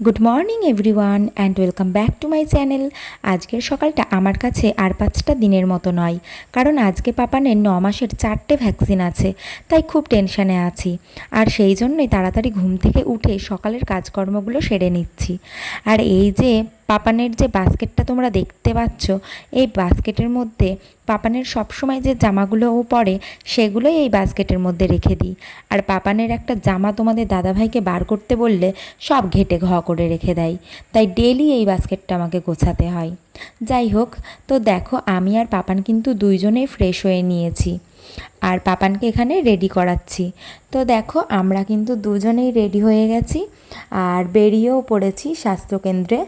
Good morning everyone and welcome back to my channel আজকের সকালটা আমার কাছে আর পাঁচটা দিনের মতো নয়, কারণ আজকে পাপানের ন মাসের চারটে ভ্যাকসিন আছে, তাই খুব টেনশানে আছি। আর সেই জন্যই তাড়াতাড়ি ঘুম থেকে উঠে সকালের কাজকর্মগুলো সেরে নিচ্ছি। আর এই যে পাপানের যে বাস্কেটটা তোমরা দেখতে পাচ্ছ, এই বাস্কেটের মধ্যে পাপানের সবসময় যে জামাগুলো ও পরে, সেগুলোই এই বাস্কেটের মধ্যে রেখে দিই। আর পাপানের একটা জামা তোমাদের দাদাভাইকে বার করতে বললে সব ঘেটে ঘ করে রেখে দেয়। তাই ডেলি এই বাস্কেটটা আমাকে গোছাতে হয়। যাই হোক, তো দেখো আমি আর পাপান কিন্তু দুইজনেই ফ্রেশ হয়ে নিয়েছি। আর পাপানকে এখানে রেডি করাচ্ছি। তো দেখো, আমরা কিন্তু দুজনেই রেডি হয়ে গেছি। আর বেরিয়েও পড়েছি স্বাস্থ্যকেন্দ্রে।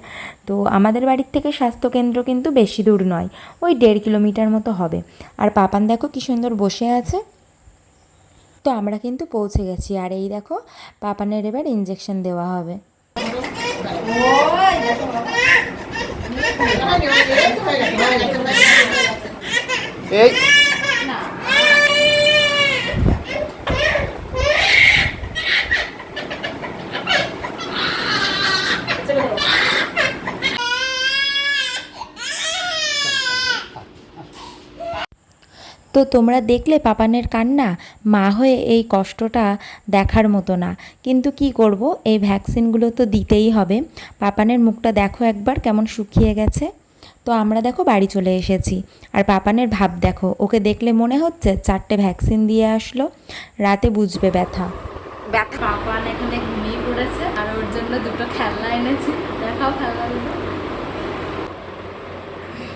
তো আমাদের বাড়ির থেকে স্বাস্থ্যকেন্দ্র কিন্তু বেশি দূর নয়, ওই দেড় কিলোমিটার মতো হবে। আর পাপান দেখো কি সুন্দর বসে আছে। তো আমরা কিন্তু পৌঁছে গেছি। আর এই দেখো, পাপানের এবার ইঞ্জেকশন দেওয়া হবে। এই তো তোমরা দেখলে পাপানের কান্না? মা হয়ে এই কষ্টটা দেখার মতো না। কিন্তু কি করব? এই ভ্যাকসিনগুলো তো দিতেই হবে। পাপানের মুখটা দেখো একবার কেমন শুকিয়ে গেছে। তো আমরা দেখো বাড়ি চলে এসেছি। আর পাপানের ভাব দেখো। ওকে দেখলে মনে হচ্ছে চারটে ভ্যাকসিন দিয়ে আসলো। রাতে বুঝবে ব্যথা। ব্যথা। পাপান এখানে ঘুমিয়ে পড়েছে। আর ওর জন্য দুটো খেলনা এনেছি। দেখাও খেলনাগুলো।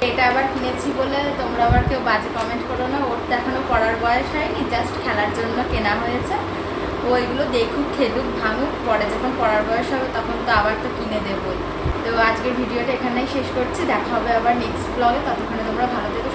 এটা আবার কিনেছি বলে তোমরা আবার কেউ বাজে কমেন্ট করো না। ওর তো এখনও পড়ার বয়স হয়নি জাস্ট খেলার জন্য কেনা হয়েছে। ও এগুলো দেখুক, খেলুক, ভাঙুক, পরে যখন পড়ার বয়স হবে তখন তো আবার তো কিনে দেবই। তো আজকের ভিডিওটা এখানেই শেষ করছি। দেখা হবে আবার নেক্সট ব্লগে ততক্ষণে তোমরা ভালো থেকো